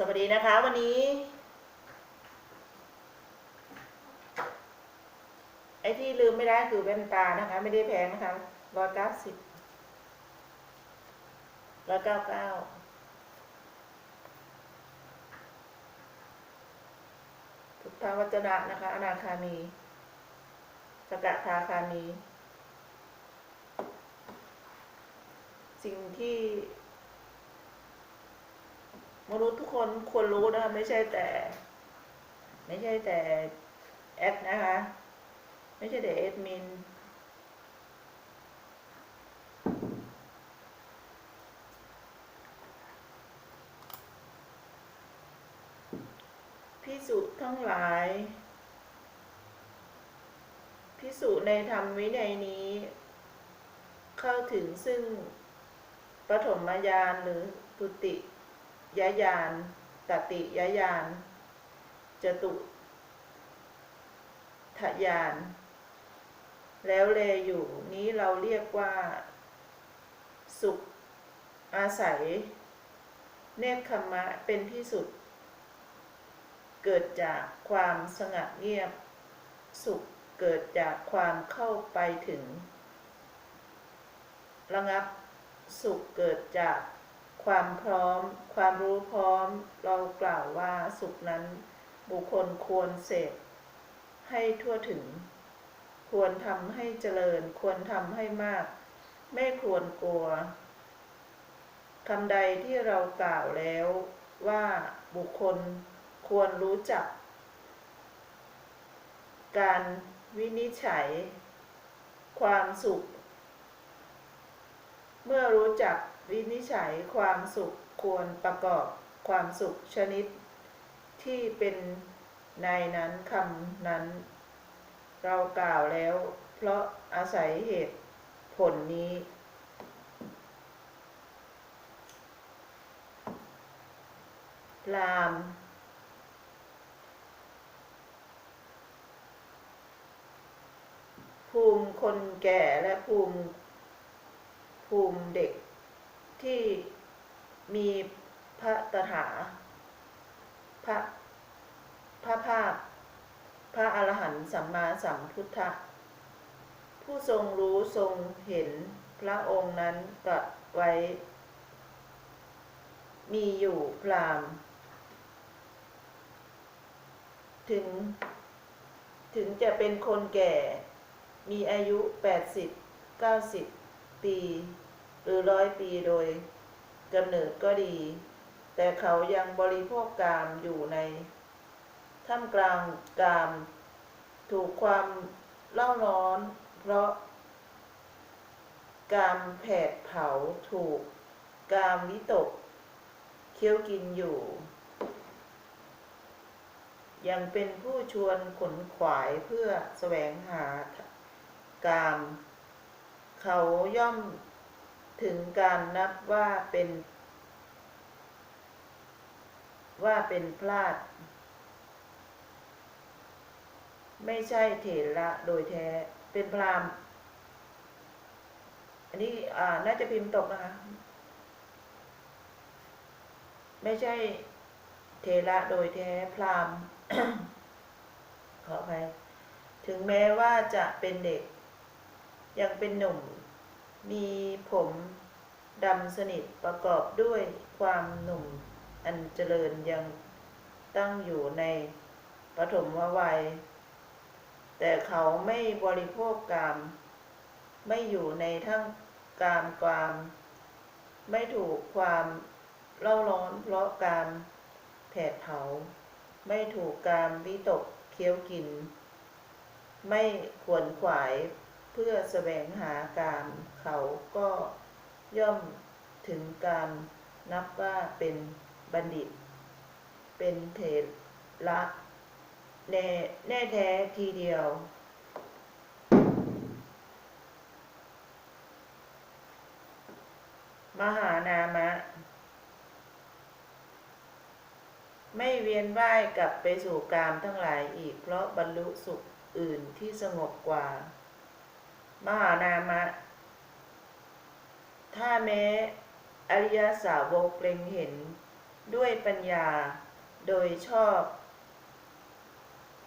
สวัสดีนะคะวันนี้ไอ้ที่ลืมไม่ได้คือแว่นตานะคะ ไม่ได้แพงนะคะร้อยเก้าสิบร้อยเก้าเก้าพุทธวจนะนะคะ อนาคามีสกทาคามี สิ่งที่ มนุษย์ทุกคนควรรู้นะคะไม่ใช่แต่ ไม่ใช่แต่แอดนะคะ ไม่ใช่แต่เอดมินพิสุทั้งหลายพิสุในธรรมวินัยนี้ เข้าถึงซึ่งปฐมญาณหรือตุติ ยญาณตติยญาณจตุทะยาน แล้วเลอยู่นี้เราเรียกว่า สุข อาศัย เนคขมมะเป็นที่สุด เกิดจากความสงัดเงียบ สุขเกิดจากความเข้าไปถึง ระงับ สุขเกิดจาก ความพร้อม ความรู้พร้อม เรากล่าวว่าสุขนั้น บุคคลควรเสพให้ทั่วถึง ควรทำให้เจริญ ควรทำให้มาก ไม่ควรกลัวคำใดที่เรากล่าวแล้วว่าบุคคลควรรู้จัก การวินิจฉัย ความสุข เมื่อรู้จักวินิจฉัยความสุขควรประกอบความสุขชนิด ที่เป็นในนั้นคำนั้น เรากล่าวแล้ว เพราะอาศัยเหตุผลนี้ ลามภูมิคนแก่และภูมิ ภูมิเด็กที่มีพระตถาพระพระภาพ พระอรหันต์สัมมาสัมพุทธะผู้ทรงรู้ทรงเห็นพระองค์นั้นตรัสไว้ มีอยู่พรามถึง ถึงจะเป็นคนแก่ มีอายุ 80 90 ปี หรือร้อยปีโดยกำเนิดก็ดี แต่เขายังบริโภคกามอยู่ในท่ามกลางกาม ถูกความเล่าร้อน เพราะกามแผดเผาถูกกามวิตก เคี้ยวกินอยู่ ยังเป็นผู้ชวนขนขวายเพื่อแสวงหากาม เขาย่อมถึงการนับว่าเป็น ว่าเป็นพลาด ไม่ใช่เถระโดยแท้เป็นพรามอันนี้อ่าน่าจะพิมพ์ตกนะคะ ไม่ใช่เทระโดยแท้พราหมณ์ขออภัยถึงแม้ว่าจะเป็นเด็ก ยังเป็นหนุ่ม มีผมดำสนิทประกอบด้วยความหนุ่มอันเจริญยังตั้งอยู่ในปฐมวัย แต่เขาไม่บริโภคกาม ไม่อยู่ในทั้งกามกวาม ไม่ถูกความเล่าร้อนเพราะการแผดเผา ไม่ถูกการวิตกเคี้ยวกิน ไม่ขวนขวาย พื่อแสวงหาการเขาก็ย่อมถึงการนับว่าเป็นบัณฑิต เป็นเถระแน่แน่แท้ทีเดียว มหานามะ ไม่เวียนว่ายกลับไปสู่กามทั้งหลายอีกเพราะบรรลุสุขอื่นที่สงบกว่า มหานามะ ถ้าแม้อริยสาวกเล็งเห็นด้วยปัญญาโดยชอบ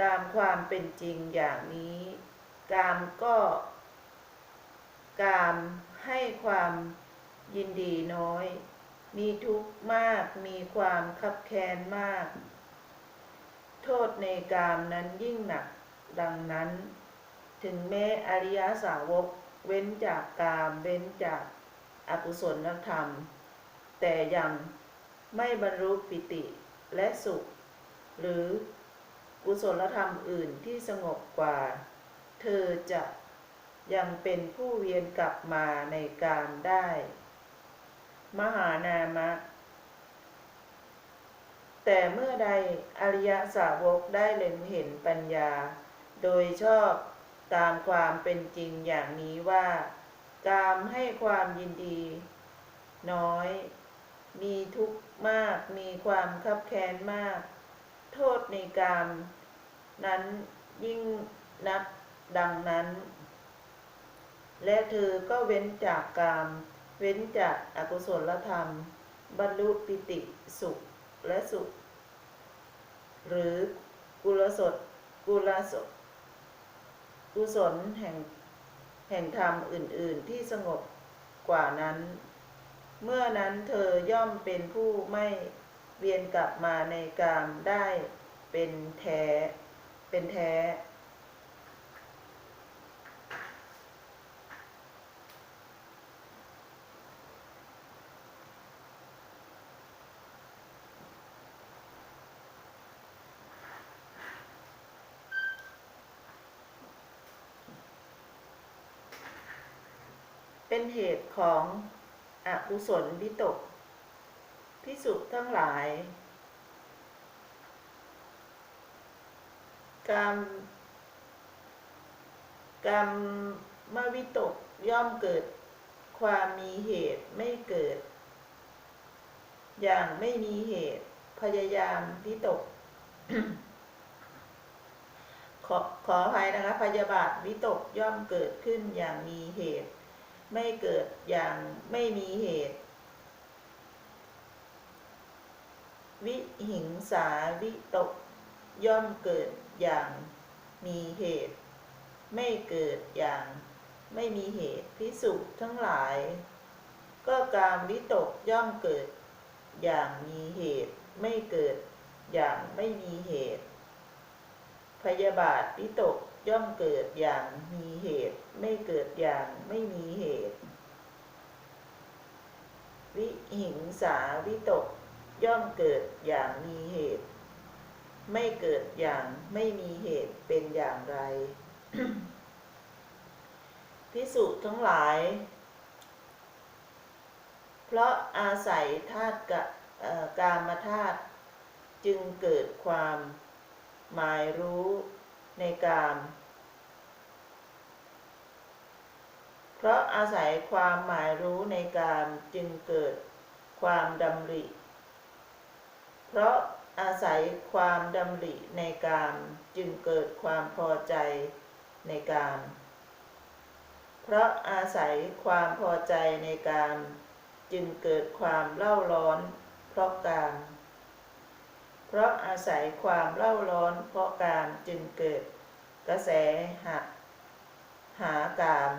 ตามความเป็นจริงอย่างนี้ กามก็กามให้ความยินดีน้อย มีทุกข์มาก มีความคับแค้นมาก โทษในกามนั้นยิ่งหนักดังนั้น ถึงแม้อริยสาวกเว้นจากกาม เว้นจากอากุศลธรรม แต่ยังไม่บรรลุปิติและสุข หรือกุศลธรรมอื่นที่สงบกว่า เธอจะยังเป็นผู้เวียนกลับมาในกามได้ มหานามะ แต่เมื่อใดอริยสาวกได้เล็งเห็นปัญญา โดยชอบ ตามความเป็นจริงอย่างนี้ว่า กามให้ความยินดี น้อย มีทุกข์มาก มีความคับแค้นมาก โทษในกาม นั้นยิ่งนักดังนั้น และเธอก็เว้นจากกาม เว้นจากอากุศลธรรม บรรลุปิติสุขและสุข หรือกุลสดกุลสด กุศลแห่งแห่งธรรมอื่น ๆ ที่สงบกว่านั้น เมื่อนั้นเธอย่อมเป็นผู้ไม่เวียนกลับมาในกามได้เป็นแท้ เป็นแท้ เป็นเหตุของอกุศลวิตกพิสุทั้งหลาย กรรม กรรมมวิตกย่อมเกิดความมีเหตุไม่เกิด อย่างไม่มีเหตุพยายามวิตก ขอขออภัยนะคะพยาบาทวิตกย่อมเกิดขึ้นอย่างมีเหตุ ไม่เกิดอย่างไม่มีเหตุ วิหิงสาวิตก ย่อมเกิดอย่างมีเหตุ ไม่เกิดอย่างไม่มีเหตุพิสุทั้งหลาย ก็การวิตกย่อมเกิด อย่างมีเหตุ ไม่เกิดอย่างไม่มีเหตุ พยาบาทวิตก ย่อมเกิดอย่างมีเหตุ ไม่เกิดอย่างไม่มีเหตุ วิหิงสาวิตก ย่อมเกิดอย่างมีเหตุ ไม่เกิดอย่างไม่มีเหตุเป็นอย่างไรพิสุทั้งหลาย เพราะอาศัยธาตุกามธาตุจึงเกิดความหมายรู้ ในกาม เพราะอาศัยความหมายรู้ในกามจึงเกิดความดำริ เพราะอาศัยความดำริในกามจึงเกิดความพอใจในกาม เพราะอาศัยความพอใจในกาม จึงเกิดความเล่าร้อนเพราะกาม เพราะอาศัยความเล่าร้อนเพราะกามจึงเกิดกระแสหะหากาม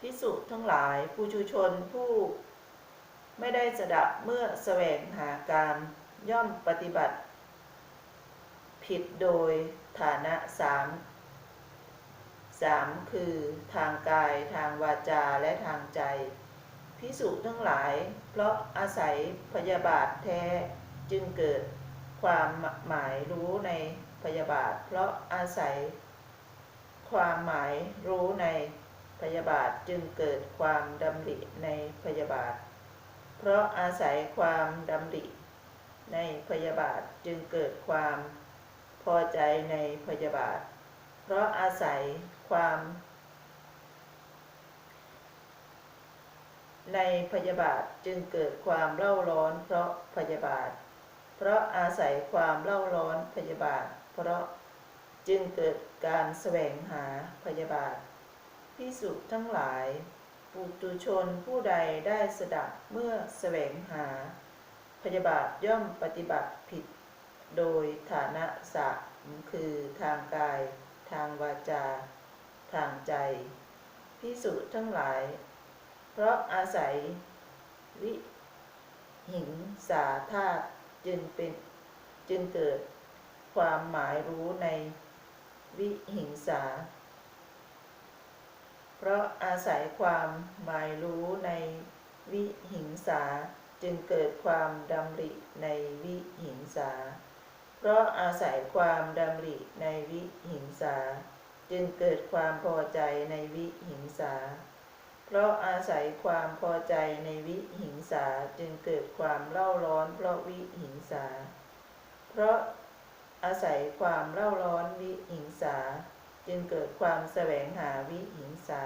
พิสุทั้งหลายผู้ชุชนผู้ไม่ได้สดับเมื่อแสวงหาการย่อมปฏิบัติ ผิดโดยฐานะสาม สามคือทางกายทางวาจาและทางใจพิสุทั้งหลาย เพราะอาศัยพยาบาทแท้จึงเกิดความหมายรู้ในพยาบาท เพราะอาศัย ความหมายรู้ในพยาบาทจึงเกิดความดำริในพยาบาท เพราะอาศัยความดำริในพยาบาทจึงเกิดความพอใจในพยาบาท เพราะอาศัย ความ ในพยาบาทจึงเกิดความเล่าร้อนเพราะพยาบาท เพราะอาศัยความเล่าร้อนพยาบาท เพราะจึงเกิดการแสวงหาพยาบาทพิสุทั้งหลาย ปุตุชนผู้ใดได้สดับเมื่อแสวงหา พยาบาทย่อมปฏิบัติผิด โดยฐานะสามคือทางกาย ทางวาจา ทางใจพิสุทั้งหลาย เพราะอาศัย วิหิงสาธาตุจึงเป็นจึงเกิดความหมายรู้ในวิหิงสา เพราะอาศัยความหมายรู้ในวิหิงสาจึงเกิดความดำริในวิหิงสา เพราะอาศัยความดำริในวิหิงสา จึงเกิดความพอใจในวิหิงสา เพราะอาศัยความพอใจในวิหิงสาจึงเกิดความเล่าร้อน เพราะวิหิงสา เพราะอาศัยความเล่าร้อนวิหิงสา จึงเกิดความแสวงหาวิหิงสา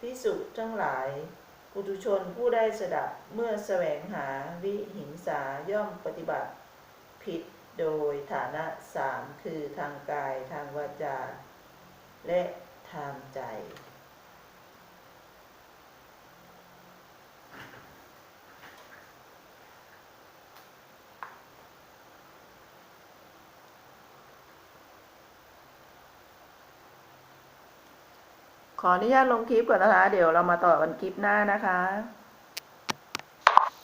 พิสุทั้งหลายปุถุชนผู้ได้สดับเมื่อแสวงหาวิหิงสาย่อมปฏิบัติ ผิด โดยฐานะสามคือทางกายทางวาจา และทางใจ ขออนุญาตลงคลิปก่อนนะคะ เดี๋ยวเรามาต่อกันคลิปหน้านะคะ